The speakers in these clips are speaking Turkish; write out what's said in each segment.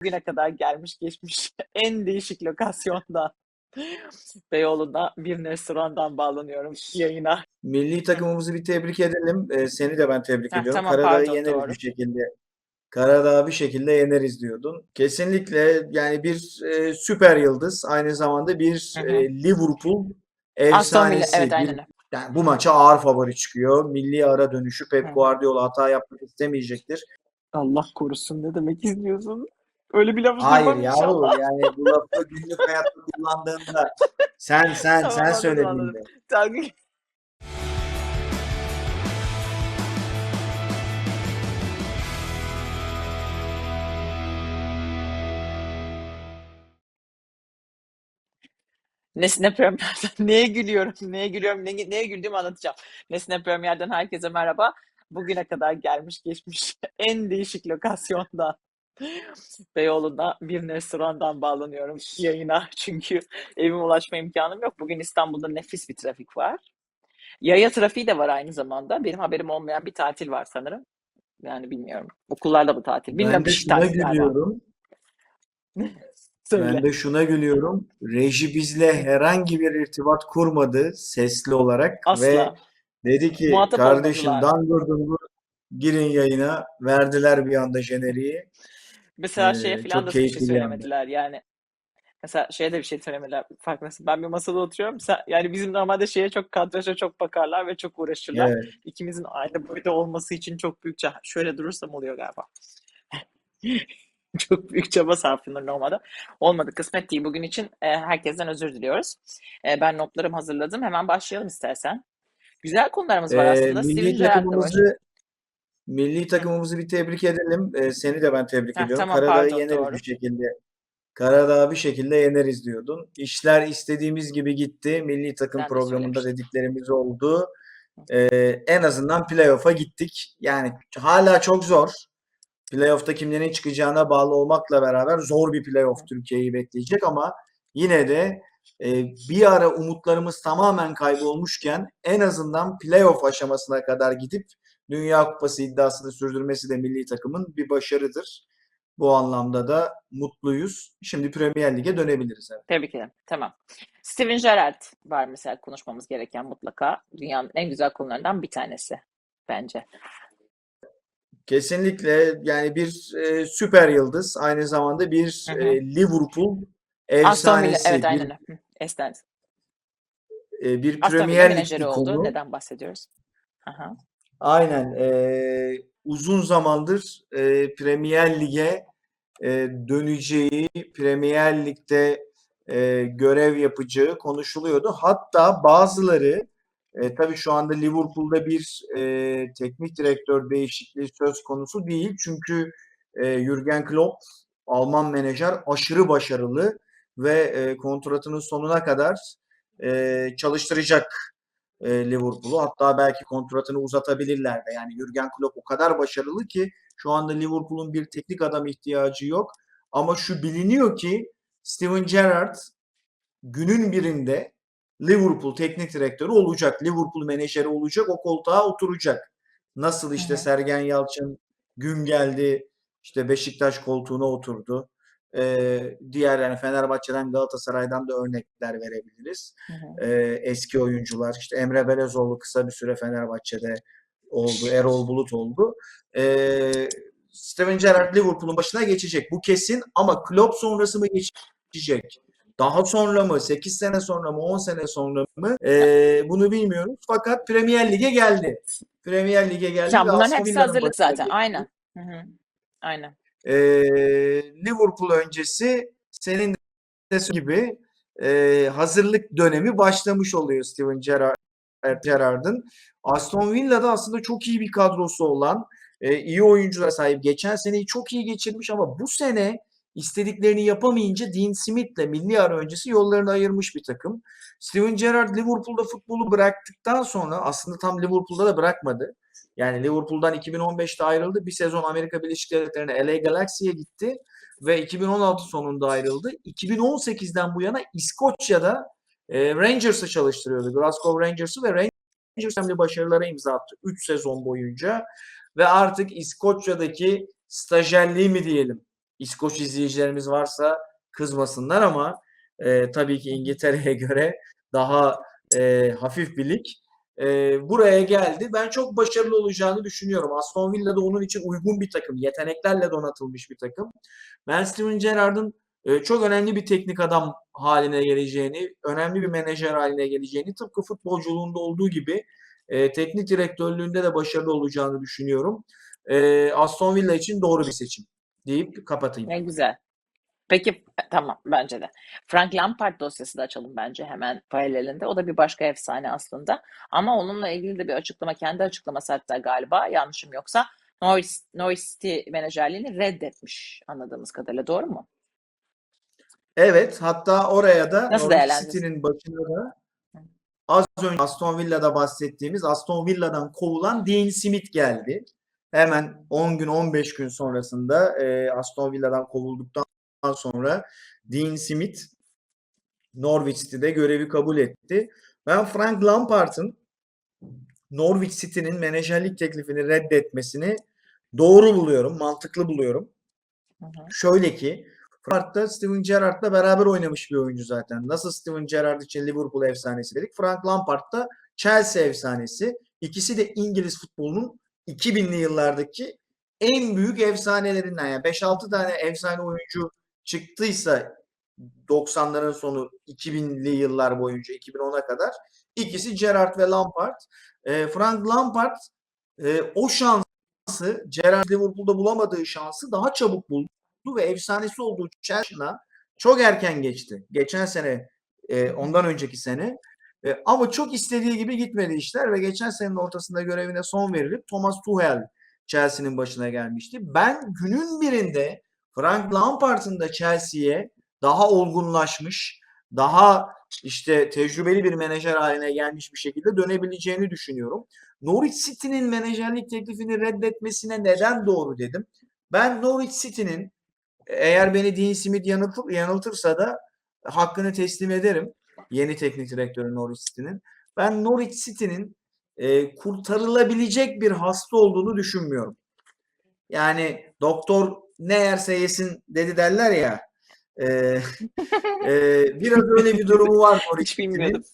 bugüne kadar gelmiş geçmiş en değişik lokasyonda Beyoğlu'nda bir restorandan bağlanıyorum yayına. Milli takımımızı bir tebrik edelim. Ee, seni de ben tebrik Heh, ediyorum. tamam, Karadağ'ı pardon, yeneriz doğru. bir şekilde. Karadağ'ı bir şekilde yeneriz diyordun. Kesinlikle yani bir e, süper yıldız. Aynı zamanda bir Hı hı. e, Liverpool efsanesi. evet Bir- aynen yani bu maça ağır favori çıkıyor. Milli ara dönüşü Pep. Guardiola hata yapmak istemeyecektir. Allah korusun ne demek istiyorsun? Öyle bir laf Hayır duymam yahu inşallah. yani bu lafı günlük hayatta kullandığında sen sen Tamam, sen anladım, söylediğinde. anladım. Dalga Nesne Premier'den neye gülüyorum, neye gülüyorum, neye, neye güldüğümü anlatacağım. Nesne Premier'den herkese merhaba. Bugüne kadar gelmiş geçmiş en değişik lokasyonda Beyoğlu'nda bir restorandan bağlanıyorum yayına. Çünkü evime ulaşma imkanım yok. Bugün İstanbul'da nefis bir trafik var. Yaya trafiği de var aynı zamanda. Benim haberim olmayan bir tatil var sanırım. Yani bilmiyorum. Okullarda bu tatil. Bilmiyorum Ben de şuna gülüyorum. Ben de şuna gülüyorum. Reji bizle herhangi bir irtibat kurmadı sesli olarak Asla. ve dedi ki Muhatap kardeşim olmadılar. dangur dungur girin yayına. Verdiler bir anda jeneriği. Mesela Ee, şeye falan çok da bir şey keyifli bir anda. söylemediler yani. Mesela şeye de bir şey söylemediler. Farkındasın. Ben bir masada oturuyorum. Sen, yani bizim normalde şeye çok kadraja çok bakarlar ve çok uğraşırlar. Evet. İkimizin aynı boyda olması için çok büyük çaba. Şöyle durursam oluyor galiba. çok büyük çaba sarf edilir normalde. Olmadı. Kısmet değil. Bugün için e, herkesten özür diliyoruz. E, ben notlarımı hazırladım. Hemen başlayalım istersen. Güzel konularımız var Ee, aslında. Steven milli var. takımımızı milli takımımızı bir tebrik edelim. Ee, seni de ben tebrik Heh, ediyorum. tamam Karadağ'ı pardon yeneriz doğru. bir şekilde. Karadağ'ı bir şekilde yeneriz diyordun. İşler istediğimiz gibi gitti. Milli takım de programında söylemiştin. dediklerimiz oldu. Ee, en azından playoff'a gittik. Yani hala çok zor. Playoff'ta kimlerin çıkacağına bağlı olmakla beraber zor bir playoff Türkiye'yi bekleyecek ama yine de e, bir ara umutlarımız tamamen kaybolmuşken en azından playoff aşamasına kadar gidip Dünya Kupası iddiasını sürdürmesi de milli takımın bir başarıdır. Bu anlamda da mutluyuz. Şimdi Premier Lig'e dönebiliriz. Evet. Tebrik ederim. Tamam. Steven Gerrard var mesela konuşmamız gereken mutlaka. Dünyanın en güzel konularından bir tanesi bence. Kesinlikle yani bir e, süper yıldız. Aynı zamanda bir Hı hı. e, Liverpool Aston Villa efsanesi. evet bir, aynen Esnen. e, bir Aston Premier Lig oldu. Neden bahsediyoruz? Aha. Aynen. eee, uzun zamandır eee, Premier Lig'e eee, döneceği, Premier Lig'de eee, görev yapacağı konuşuluyordu. Hatta bazıları e, tabii şu anda Liverpool'da bir eee, teknik direktör değişikliği söz konusu değil. Çünkü eee Jürgen Klopp Alman menajer aşırı başarılı ve eee, kontratının sonuna kadar eee, çalıştıracak e, Liverpool'u. Hatta belki kontratını uzatabilirler de. Yani Jürgen Klopp o kadar başarılı ki şu anda Liverpool'un bir teknik adam ihtiyacı yok. Ama şu biliniyor ki Steven Gerrard günün birinde Liverpool teknik direktörü olacak. Liverpool menajeri olacak. O koltuğa oturacak. Nasıl işte. Sergen Yalçın gün geldi işte Beşiktaş koltuğuna oturdu. Ee, diğer yani Fenerbahçe'den Galatasaray'dan da örnekler verebiliriz. Hı hı. Ee, eski oyuncular işte Emre Belezoğlu kısa bir süre Fenerbahçe'de oldu. Erol Bulut oldu. Ee, Steven Gerrard Liverpool'un başına geçecek. Bu kesin ama Klopp sonrası mı geçecek? Daha sonra mı? 8 sene sonra mı? 10 sene sonra mı? Ee, bunu bilmiyoruz. Fakat Premier Lig'e geldi. Premier Lig'e geldi ve bunların hepsi hazırlık zaten. geçti. Aynen. Hı hı. Aynen. Ee, Liverpool öncesi senin de gibi e, hazırlık dönemi başlamış oluyor Steven Gerrard, Gerrard'ın. Aston Villa'da aslında çok iyi bir kadrosu olan, e, iyi oyunculara sahip. Geçen seneyi çok iyi geçirmiş ama bu sene istediklerini yapamayınca Dean Smith'le milli ara öncesi yollarını ayırmış bir takım. Steven Gerrard Liverpool'da futbolu bıraktıktan sonra aslında tam Liverpool'da da bırakmadı. Yani Liverpool'dan 2015'te ayrıldı. Bir sezon Amerika Birleşik Devletleri'ne LA Galaxy'ye gitti ve 2016 sonunda ayrıldı. 2018'den bu yana İskoçya'da e, Rangers'ı çalıştırıyordu. Glasgow Rangers'ı ve Rangers önemli başarılara imza attı 3 sezon boyunca ve artık İskoçya'daki stajyerliği mi diyelim İskoç izleyicilerimiz varsa kızmasınlar ama e, tabii ki İngiltere'ye göre daha e, hafif bir lig. E, buraya geldi. Ben çok başarılı olacağını düşünüyorum. Aston Villa da onun için uygun bir takım. Yeteneklerle donatılmış bir takım. Ben Steven Gerrard'ın e, çok önemli bir teknik adam haline geleceğini, önemli bir menajer haline geleceğini, tıpkı futbolculuğunda olduğu gibi e, teknik direktörlüğünde de başarılı olacağını düşünüyorum. E, Aston Villa için doğru bir seçim deyip kapatayım. Ne güzel. Peki tamam bence de. Frank Lampard dosyası da açalım bence hemen paralelinde. O da bir başka efsane aslında. Ama onunla ilgili de bir açıklama, kendi açıklaması hatta galiba yanlışım yoksa Norwich, Norwich City menajerliğini reddetmiş anladığımız kadarıyla. Doğru mu? Evet, hatta oraya da Nasıl Norwich? City'nin başına da az önce Aston Villa'da bahsettiğimiz Aston Villa'dan kovulan Dean Smith geldi. Hemen 10 gün 15 gün sonrasında e, Aston Villa'dan kovulduktan sonra Dean Smith Norwich City'de görevi kabul etti. Ben Frank Lampard'ın Norwich City'nin menajerlik teklifini reddetmesini doğru buluyorum, mantıklı buluyorum. Hı hı. Şöyle ki Frank da Steven Gerrard'la beraber oynamış bir oyuncu zaten. Nasıl Steven Gerrard için Liverpool efsanesi dedik. Frank Lampard da Chelsea efsanesi. İkisi de İngiliz futbolunun 2000'li yıllardaki en büyük efsanelerinden. Yani 5-6 tane efsane oyuncu çıktıysa 90'ların sonu 2000'li yıllar boyunca 2010'a kadar ikisi Gerrard ve Lampard. E, Frank Lampard e, o şansı Gerrard Liverpool'da bulamadığı şansı daha çabuk buldu ve efsanesi olduğu Chelsea'na çok erken geçti. Geçen sene, e, ondan önceki sene. E, ama çok istediği gibi gitmedi işler ve geçen senenin ortasında görevine son verilip Thomas Tuchel Chelsea'nin başına gelmişti. Ben günün birinde Frank Lampard'ın da Chelsea'ye daha olgunlaşmış, daha işte tecrübeli bir menajer haline gelmiş bir şekilde dönebileceğini düşünüyorum. Norwich City'nin menajerlik teklifini reddetmesine neden doğru dedim. Ben Norwich City'nin eğer beni Dean Smith yanıltır, yanıltırsa da hakkını teslim ederim. Yeni teknik direktörü Norwich City'nin. Ben Norwich City'nin e, kurtarılabilecek bir hasta olduğunu düşünmüyorum. Yani doktor ne yerse yesin dedi derler ya. E, e, biraz öyle bir durumu var Hiç bilmiyordum.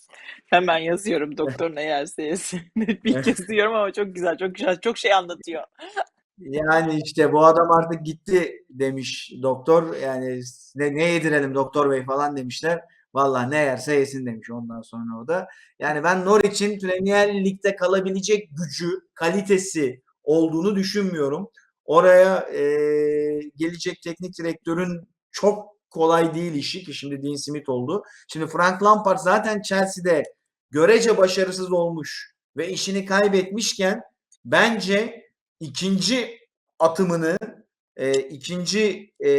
Hemen yazıyorum doktor ne yerse yesin. Bir kez diyorum ama çok güzel, çok güzel, çok şey anlatıyor. Yani işte bu adam artık gitti demiş doktor. Yani ne, ne yedirelim doktor bey falan demişler. Vallahi ne yerse yesin demiş ondan sonra o da. Yani ben Norwich'in Premier Lig'de kalabilecek gücü, kalitesi olduğunu düşünmüyorum. Oraya e, gelecek teknik direktörün çok kolay değil işi ki şimdi Dean Smith oldu. Şimdi Frank Lampard zaten Chelsea'de görece başarısız olmuş ve işini kaybetmişken bence ikinci atımını e, ikinci e,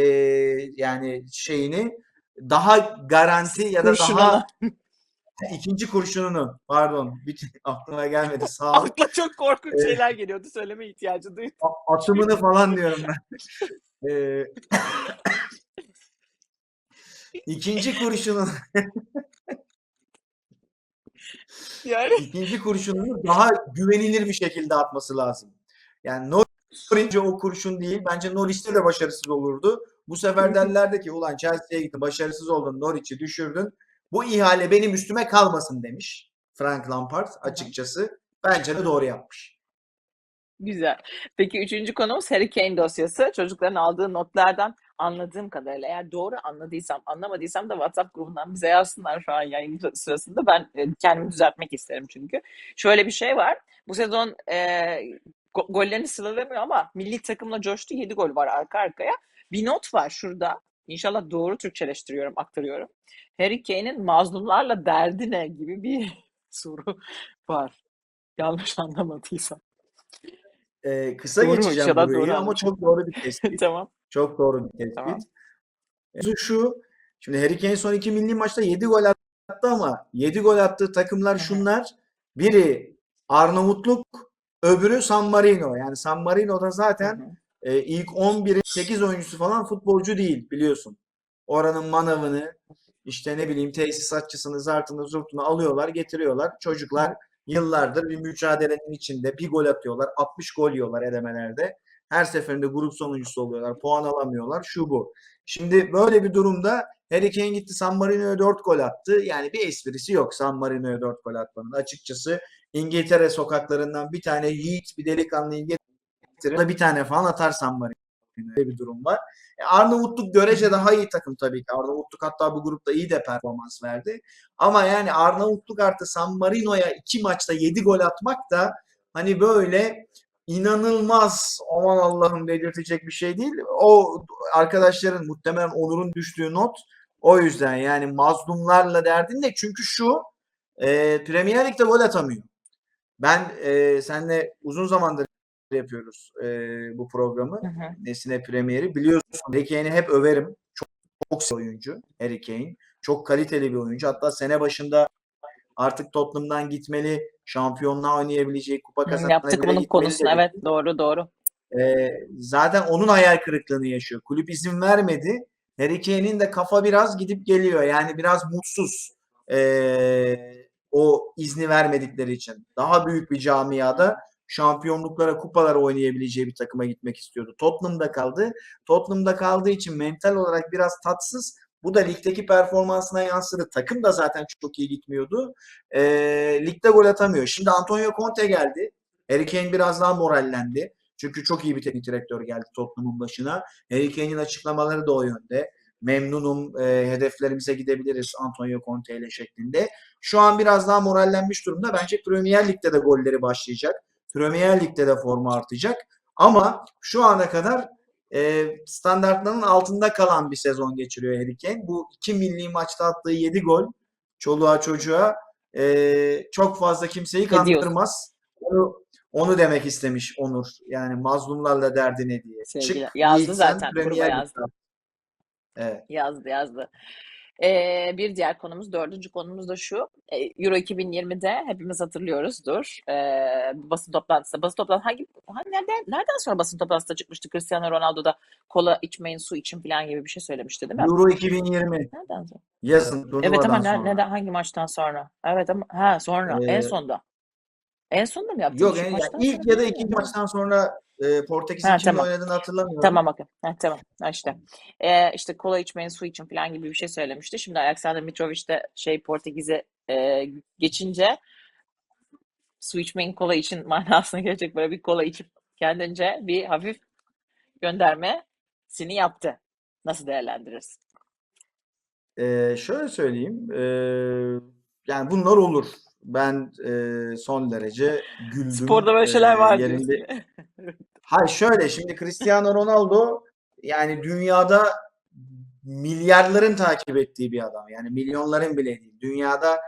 yani şeyini daha garanti ya da Kurşununu. daha ikinci kurşununu pardon bir aklıma gelmedi sağ ol. Akla çok korkunç Evet. şeyler geliyordu. Söyleme ihtiyacı duydum. Atımını falan diyorum ben. Ee, ikinci kurşunun Yani ikinci kurşununu daha güvenilir bir şekilde atması lazım. Yani Norwich'e o kurşun değil. Bence Norwich'te de başarısız olurdu. Bu sefer derlerdi ki ulan Chelsea'ye gittin başarısız oldun Norwich'i düşürdün. Bu ihale benim üstüme kalmasın demiş Frank Lampard açıkçası. Bence de doğru yapmış. güzel. Peki üçüncü konumuz Harry Kane dosyası. Çocukların aldığı notlardan anladığım kadarıyla eğer doğru anladıysam, anlamadıysam da WhatsApp grubundan bize yazsınlar şu an yayın sırasında. Ben e, kendimi düzeltmek isterim çünkü. Şöyle bir şey var. Bu sezon e, go- gollerini sıralamıyor ama milli takımla coştu. 7 gol var arka arkaya. Bir not var şurada. İnşallah doğru Türkçeleştiriyorum, aktarıyorum. Harry Kane'in mazlumlarla derdi ne gibi bir soru var. Yanlış anlamadıysam. Ee, kısa Doğru mu? geçeceğim İnşallah burayı doğru ama çok doğru bir tespit. tamam. Çok doğru bir tespit. Tamam. Mevzu şu. Şimdi Harry Kane son iki milli maçta 7 gol attı ama 7 gol attığı takımlar şunlar. Biri Arnavutluk, öbürü San Marino. Yani San Marino'da zaten. E, ilk 11'in 8 oyuncusu falan futbolcu değil biliyorsun. Oranın manavını işte ne bileyim tesisatçısını, zartını, zurtunu alıyorlar, getiriyorlar. Çocuklar yıllardır bir mücadelenin içinde bir gol atıyorlar. 60 gol yiyorlar elemelerde. Her seferinde grup sonuncusu oluyorlar. Puan alamıyorlar. Şu bu. Şimdi böyle bir durumda Harry Kane gitti San Marino'ya 4 gol attı. Yani bir esprisi yok San Marino'ya 4 gol atmanın. Açıkçası İngiltere sokaklarından bir tane yiğit bir delikanlıyı getirir. Bir tane falan atar San Marino'ya bir durum var. E, Arnavutluk görece daha iyi takım tabii ki. Arnavutluk hatta bu grupta iyi de performans verdi. Ama yani Arnavutluk artı San Marino'ya iki maçta 7 gol atmak da hani böyle inanılmaz aman Allah'ım dedirtecek bir şey değil. O arkadaşların muhtemelen Onur'un düştüğü not o yüzden yani mazlumlarla derdin de çünkü şu e, Premier Lig'de gol atamıyor. Ben e, seninle uzun zamandır yapıyoruz e, bu programı. Hı hı. Nesine Premier'i. Biliyorsun Harry Kane'i hep överim. Çok, çok oyuncu Harry Kane. Çok kaliteli bir oyuncu. Hatta sene başında artık Tottenham'dan gitmeli, şampiyonluğa oynayabileceği, kupa kazanabileceği Yaptık bunun konusunu. Evet doğru doğru. Ee, zaten onun hayal kırıklığını yaşıyor. Kulüp izin vermedi. Harry Kane'in de kafa biraz gidip geliyor. Yani biraz mutsuz ee, o izni vermedikleri için. Daha büyük bir camiada şampiyonluklara, kupalara oynayabileceği bir takıma gitmek istiyordu. Tottenham'da kaldı. Tottenham'da kaldığı için mental olarak biraz tatsız. Bu da ligdeki performansına yansıdı. Takım da zaten çok iyi gitmiyordu. Ee, ligde gol atamıyor. Şimdi Antonio Conte geldi. Harry Kane biraz daha morallendi. Çünkü çok iyi bir teknik direktör geldi Tottenham'ın başına. Harry Kane'in açıklamaları da o yönde. Memnunum, e, hedeflerimize gidebiliriz Antonio Conte ile şeklinde. Şu an biraz daha morallenmiş durumda. Bence Premier Lig'de de golleri başlayacak. Premier Lig'de de forma artacak. Ama şu ana kadar e, standartlarının altında kalan bir sezon geçiriyor Harry Kane. Bu iki milli maçta attığı 7 gol çoluğa çocuğa e, çok fazla kimseyi kandırmaz. Onu, onu demek istemiş Onur. Yani mazlumlarla derdi ne diye. Sevgili- Çık, yazdı zaten, gruba yazdı. Evet. Yazdı yazdı. Ee, bir diğer konumuz, dördüncü konumuz da şu. Ee, Euro 2020'de hepimiz hatırlıyoruzdur. Ee, basın toplantısı. Basın toplantısı hangi, hangi nereden, nereden sonra basın toplantısında çıkmıştı? Cristiano Ronaldo da kola içmeyin, su için falan gibi bir şey söylemişti değil mi? Euro 2020 Nereden sonra? yazın Evet ama ne- neden hangi maçtan sonra? Evet ama ha sonra en Ee, sonda. En sonda mı yaptı? Yok yani maçtan ilk sonra ya da mı? ikinci maçtan sonra e, Portekiz'in Ha, kimle tamam. oynadığını hatırlamıyorum. Tamam bakın. Ha, tamam. Ha, işte. Ee, işte kola içmeyin, su için falan gibi bir şey söylemişti. Şimdi Alexander Mitrovic de şey Portekiz'e e, geçince su içmeyin kola için manasına gelecek böyle bir kola içip kendince bir hafif göndermesini yaptı. Nasıl değerlendiririz? Ee, şöyle söyleyeyim. e, yani bunlar olur. Ben e, son derece güldüm. Sporda böyle şeyler e, var yerinde. Hayır şöyle şimdi Cristiano Ronaldo yani dünyada milyarların takip ettiği bir adam. Yani milyonların bile değil. Dünyada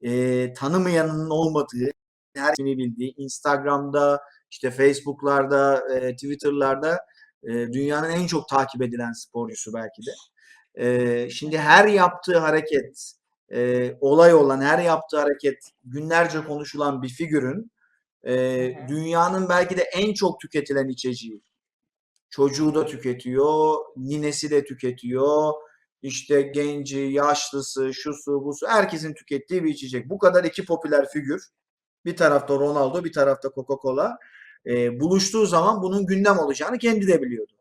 e, tanımayanın olmadığı, her şeyini bildiği, Instagram'da, işte Facebook'larda, e, Twitter'larda e, dünyanın en çok takip edilen sporcusu belki de. E, şimdi her yaptığı hareket, e, olay olan her yaptığı hareket günlerce konuşulan bir figürün e, dünyanın belki de en çok tüketilen içeceği. Çocuğu da tüketiyor, ninesi de tüketiyor, işte genci, yaşlısı, şusu, busu herkesin tükettiği bir içecek. Bu kadar iki popüler figür. Bir tarafta Ronaldo, bir tarafta Coca-Cola. E, buluştuğu zaman bunun gündem olacağını kendi de biliyordu.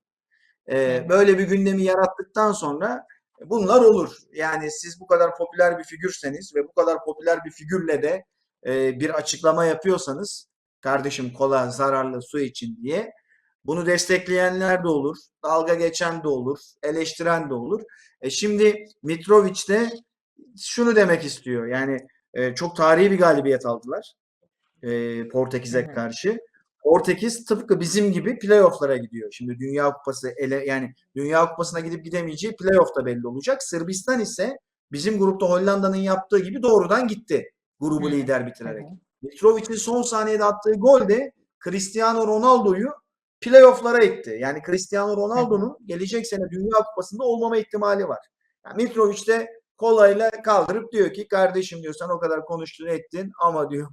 E, böyle bir gündemi yarattıktan sonra bunlar olur. Yani siz bu kadar popüler bir figürseniz ve bu kadar popüler bir figürle de e, bir açıklama yapıyorsanız kardeşim kola zararlı su için diye bunu destekleyenler de olur, dalga geçen de olur, eleştiren de olur. E şimdi Mitrovic de şunu demek istiyor. Yani e, çok tarihi bir galibiyet aldılar e, Portekiz'e karşı. Portekiz tıpkı bizim gibi playoff'lara gidiyor. Şimdi Dünya Kupası ele yani Dünya Kupası'na gidip gidemeyeceği playoff'ta belli olacak. Sırbistan ise bizim grupta Hollanda'nın yaptığı gibi doğrudan gitti. Grubu Hı lider bitirerek. Mitrovic'in son saniyede attığı gol de Cristiano Ronaldo'yu playoff'lara itti. Yani Cristiano. Ronaldo'nun gelecek sene Dünya Kupası'nda olmama ihtimali var. Yani Mitrovic de kolayla kaldırıp diyor ki kardeşim diyor sen o kadar konuştun ettin ama diyor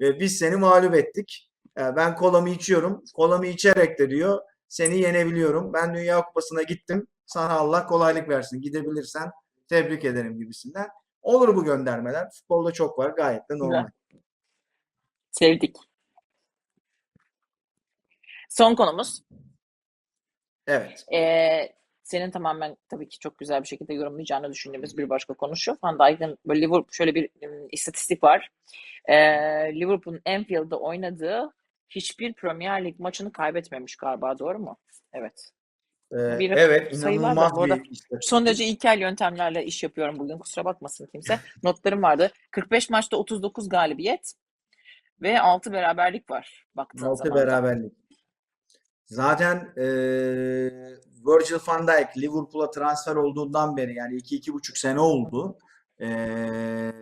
biz seni mağlup ettik. E, ben kolamı içiyorum. Kolamı içerek de diyor seni yenebiliyorum. Ben Dünya Kupası'na gittim. Sana Allah kolaylık versin. Gidebilirsen tebrik ederim gibisinden. Olur bu göndermeler. Futbolda çok var. Gayet de normal. Güzel. Sevdik. Son konumuz. Evet. Ee, senin tamamen tabii ki çok güzel bir şekilde yorumlayacağını düşündüğümüz bir başka konu şu. Van Dijk'ın böyle Liverpool şöyle bir istatistik var. Ee, Liverpool'un Anfield'da oynadığı hiçbir Premier Lig maçını kaybetmemiş galiba doğru mu? Evet. Ee, Bir evet inanılmaz arada bir istatistik. Son derece ilkel yöntemlerle iş yapıyorum bugün. Kusura bakmasın kimse. Notlarım vardı. 45 maçta 39 galibiyet ve 6 beraberlik var baktığın Altı zaman da. beraberlik. Zaten eee Virgil van Dijk Liverpool'a transfer olduğundan beri yani iki iki buçuk sene oldu. Eee,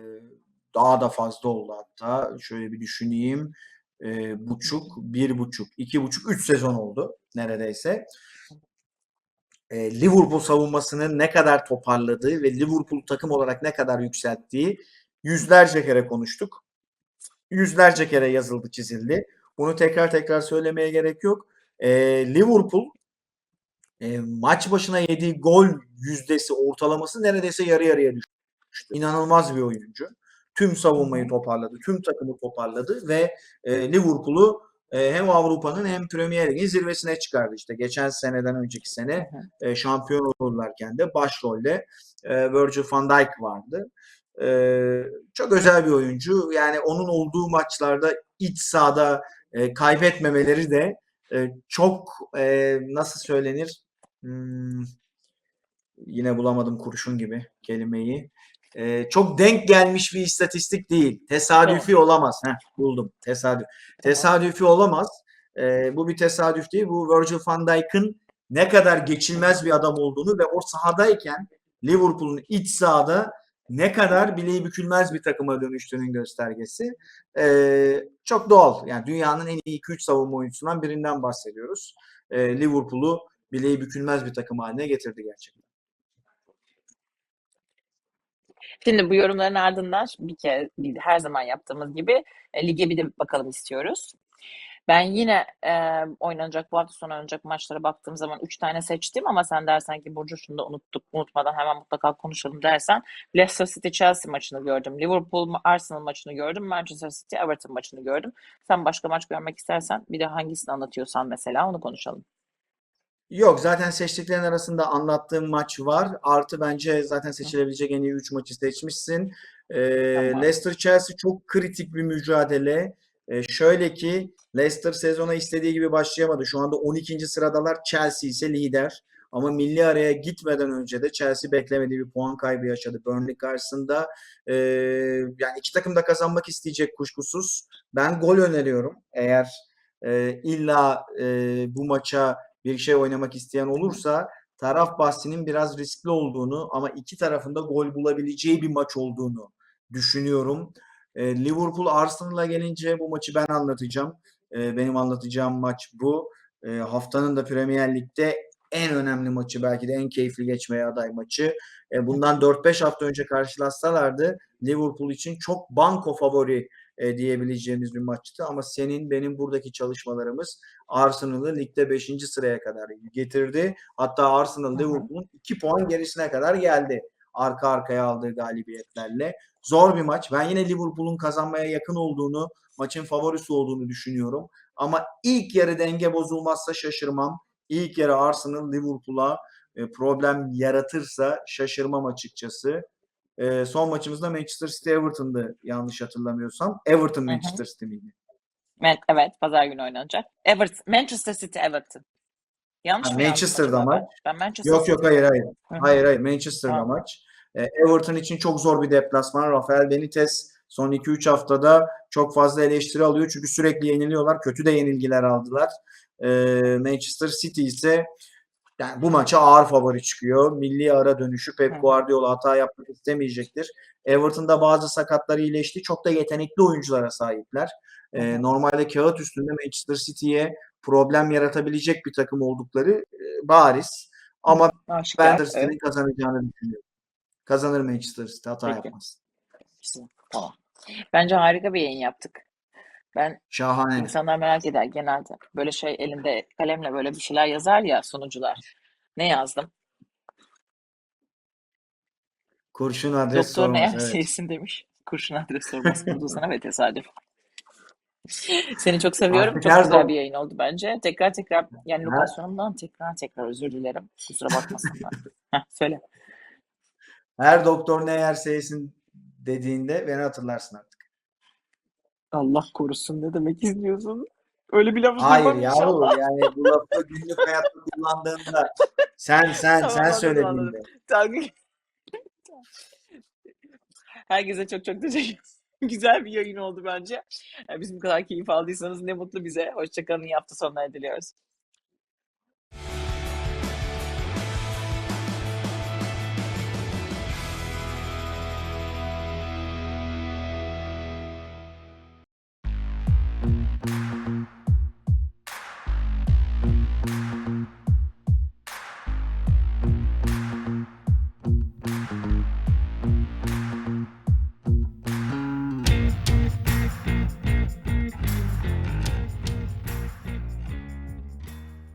daha da fazla oldu hatta. Şöyle bir düşüneyim. Eee, buçuk, bir buçuk, iki buçuk, üç sezon oldu neredeyse. Eee, Liverpool savunmasının ne kadar toparladığı ve Liverpool takım olarak ne kadar yükselttiği yüzlerce kere konuştuk. Yüzlerce kere yazıldı, çizildi. Bunu tekrar tekrar söylemeye gerek yok. Eee, Liverpool e, maç başına yediği gol yüzdesi ortalaması neredeyse yarı yarıya düştü. İnanılmaz bir oyuncu. Tüm savunmayı toparladı, tüm takımı toparladı ve e, Liverpool'u e, hem Avrupa'nın hem Premier Lig'in zirvesine çıkardı. İşte geçen seneden önceki sene e, şampiyon olurlarken de başrolde e, Virgil van Dijk vardı. E, çok özel bir oyuncu. Yani onun olduğu maçlarda iç sahada e, kaybetmemeleri de e, çok e, nasıl söylenir? Hmm, yine bulamadım kurşun gibi kelimeyi. E, çok denk gelmiş bir istatistik değil. Tesadüfi olamaz. Heh, buldum. Tesadüf. Tesadüfi olamaz. E, bu bir tesadüf değil. Bu Virgil van Dijk'ın ne kadar geçilmez bir adam olduğunu ve o sahadayken Liverpool'un iç sahada ne kadar bileği bükülmez bir takıma dönüştüğünün göstergesi. E, çok doğal. Yani dünyanın en iyi 2-3 savunma oyuncusundan birinden bahsediyoruz. E, Liverpool'u bileği bükülmez bir takım haline getirdi gerçekten. Şimdi bu yorumların ardından bir bir- her zaman yaptığımız gibi e, lige bir de bakalım istiyoruz. Ben yine e, oynanacak bu hafta sonu oynanacak maçlara baktığım zaman 3 tane seçtim ama sen dersen ki Burcu şunu da unuttuk unutmadan hemen mutlaka konuşalım dersen Leicester City Chelsea maçını gördüm. Liverpool Arsenal maçını gördüm. Manchester City Everton maçını gördüm. Sen başka maç görmek istersen bir de hangisini anlatıyorsan mesela onu konuşalım. Yok zaten seçtiklerin arasında anlattığım maç var. Artı bence zaten seçilebilecek en iyi 3 maçı seçmişsin. Ee, Tamam. Leicester Chelsea çok kritik bir mücadele. Ee, şöyle ki Leicester sezona istediği gibi başlayamadı. Şu anda 12. sıradalar. Chelsea ise lider. Ama milli araya gitmeden önce de Chelsea beklemediği bir puan kaybı yaşadı Burnley karşısında. Ee, yani iki takım da kazanmak isteyecek kuşkusuz. Ben gol öneriyorum. Eğer e, illa e, bu maça bir şey oynamak isteyen olursa taraf bahsinin biraz riskli olduğunu ama iki tarafında gol bulabileceği bir maç olduğunu düşünüyorum. E, Liverpool Arsenal'a gelince bu maçı ben anlatacağım. E, benim anlatacağım maç bu. E, haftanın da Premier Lig'de en önemli maçı belki de en keyifli geçmeye aday maçı. E, bundan 4-5 hafta önce karşılaşsalardı Liverpool için çok banko favori e, diyebileceğimiz bir maçtı. Ama senin benim buradaki çalışmalarımız Arsenal'ı ligde 5. sıraya kadar getirdi. Hatta Arsenal. Liverpool'un 2 puan gerisine kadar geldi. Arka arkaya aldığı galibiyetlerle. Zor bir maç. Ben yine Liverpool'un kazanmaya yakın olduğunu, maçın favorisi olduğunu düşünüyorum. Ama ilk yarı denge bozulmazsa şaşırmam. İlk yarı Arsenal Liverpool'a e, problem yaratırsa şaşırmam açıkçası. E, son maçımızda Manchester City Everton'dı yanlış hatırlamıyorsam. Everton. Manchester City miydi? Evet, evet pazar günü oynanacak. Everton, Manchester City Everton. Yanlış Ha, mı Manchester'da maç. ben? Manchester Yok yok hayır hayır. Hı hı. Hayır hayır Manchester'da Tamam. maç. E, Everton için çok zor bir deplasman. Rafael Benitez son 2-3 haftada çok fazla eleştiri alıyor. Çünkü sürekli yeniliyorlar. Kötü de yenilgiler aldılar. E, Manchester City ise yani bu maça ağır favori çıkıyor. Milli ara dönüşü Pep. Guardiola hata yapmak istemeyecektir. Everton'da bazı sakatları iyileşti. Çok da yetenekli oyunculara sahipler. E, hı. normalde kağıt üstünde Manchester City'ye problem yaratabilecek bir takım oldukları e, bariz. Ama ben Aşikar, Manchester evet. City'nin kazanacağını düşünüyorum. Kazanır Manchester City. Hata Peki. yapmaz. Tamam. Bence harika bir yayın yaptık. Ben Şahane. insanlar merak eder genelde. Böyle şey elinde kalemle böyle bir şeyler yazar ya sunucular. Ne yazdım? Kurşun adres Doktor ne sormaz. Evet. demiş. Kurşun adres sorması buldu sana ve tesadüf. Seni çok seviyorum. Artık Çok her güzel dok- bir yayın oldu bence. Tekrar tekrar yani Her- lokasyonumdan tekrar tekrar özür dilerim. Kusura bakmasınlar. Heh, söyle. Her doktor ne yerse yesin dediğinde beni hatırlarsın. Allah korusun ne demek istiyorsun? Öyle bir laf Hayır duymam yavrum inşallah. yani bu lafı günlük hayatta kullandığında sen sen Tamam, sen anladım, söylediğinde. anladım. Tamam. Herkese çok çok teşekkür ederim. Güzel bir yayın oldu bence. Ee, Biz bu kadar keyif aldıysanız ne mutlu bize. Hoşçakalın. İyi hafta sonları diliyoruz.